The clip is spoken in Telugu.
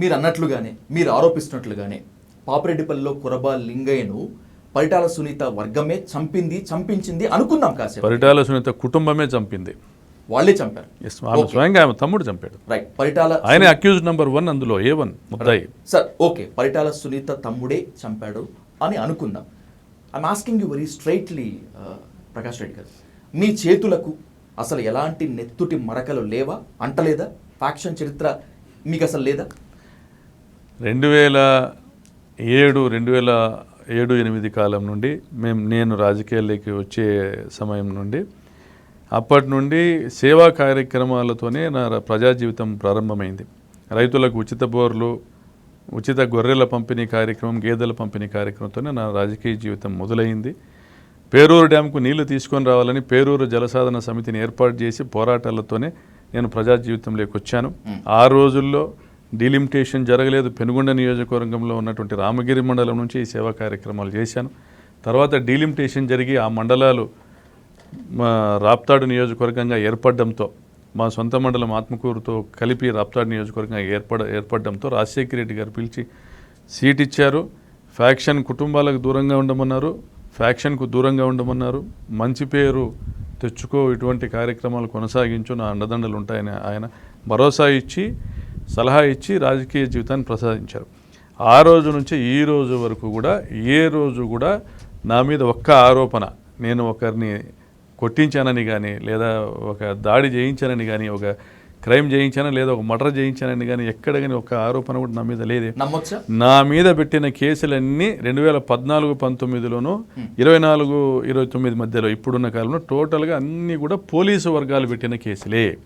మీరు అన్నట్లుగానే మీరు ఆరోపిస్తున్నట్లుగానే పాపిరెడ్డిపల్లిలో కురబా లింగయ్యను పరిటాల సునీత వర్గమే చంపింది చంపించింది అనుకుందాం కాసేపు. పరిటాల సునీత కుటుంబమే చంపింది. వాళ్ళే చంపారు. స్వయంగా ఆమె తమ్ముడు చంపాడు. రైట్ పరిటాల ఆయన అక్యూజ్ నంబర్ వన్ అందులో ఏ వన్ ముద్దాయి. సార్ ఓకే పరిటాల సునీత తమ్ముడే చంపాడు అని అనుకుందాం. I'm asking you very straightly Prakash Reddy garu. మీ చేతులకు అసలు ఎలాంటి నెత్తుటి మరకలు లేవా? అంటలేదా? ఫ్యాక్షన్ చరిత్ర మీకు అసలు లేదా? రెండు వేల ఏడు రెండు వేల ఏడు ఎనిమిది కాలం నుండి మేము నేను రాజకీయాల్లోకి వచ్చే సమయం నుండి అప్పటి నుండి సేవా కార్యక్రమాలతోనే నా ప్రజా జీవితం ప్రారంభమైంది. రైతులకు ఉచిత బోర్లు ఉచిత గొర్రెల పంపిణీ కార్యక్రమం గేదెల పంపిణీ కార్యక్రమంతోనే నా రాజకీయ జీవితం మొదలైంది. పేరూరు డ్యాంకు నీళ్ళు తీసుకొని రావాలని పేరూరు జలసాధన సమితిని ఏర్పాటు చేసి పోరాటాలతోనే నేను ప్రజా జీవితంలోకి వచ్చాను ఆ రోజుల్లో డీలిమిటేషన్ జరగలేదు. పెనుగొండ నియోజకవర్గంలో ఉన్నటువంటి రామగిరి మండలం నుంచి ఈ సేవా కార్యక్రమాలు చేశాను. తర్వాత డీలిమిటేషన్ జరిగి ఆ మండలాలు రాప్తాడు నియోజకవర్గంగా ఏర్పడడంతో మా సొంత మండలం ఆత్మకూరుతో కలిపి రాప్తాడు నియోజకవర్గంగా ఏర్పడ ఏర్పడడంతో రాజశేఖర రెడ్డి గారు పిలిచి సీట్ ఇచ్చారు. ఫ్యాక్షన్ కుటుంబాలకు దూరంగా ఉండమన్నారు. ఫ్యాక్షన్కు దూరంగా ఉండమన్నారు. మంచి పేరు తెచ్చుకో ఇటువంటి కార్యక్రమాలు కొనసాగించు నా అండదండలు ఉంటాయని ఆయన భరోసా ఇచ్చి సలహా ఇచ్చి రాజకీయ జీవితాన్ని ప్రసాదించారు. ఆ రోజు నుంచి ఈ రోజు వరకు కూడా ఏ రోజు కూడా నా మీద ఒక్క ఆరోపణ నేను ఒకరిని కొట్టించానని కానీ లేదా ఒక దాడి చేయించానని కానీ ఒక క్రైమ్ చేయించానని లేదా ఒక మర్డర్ చేయించానని కానీ ఎక్కడ కానీ ఒక ఆరోపణ కూడా నా మీద లేదే. నా మీద పెట్టిన కేసులన్నీ రెండు వేల పద్నాలుగు పంతొమ్మిదిలోను ఇరవై నాలుగు ఇరవై తొమ్మిది మధ్యలో ఇప్పుడున్న కాలంలో టోటల్గా అన్నీ కూడా పోలీసు వర్గాలు పెట్టిన కేసులే.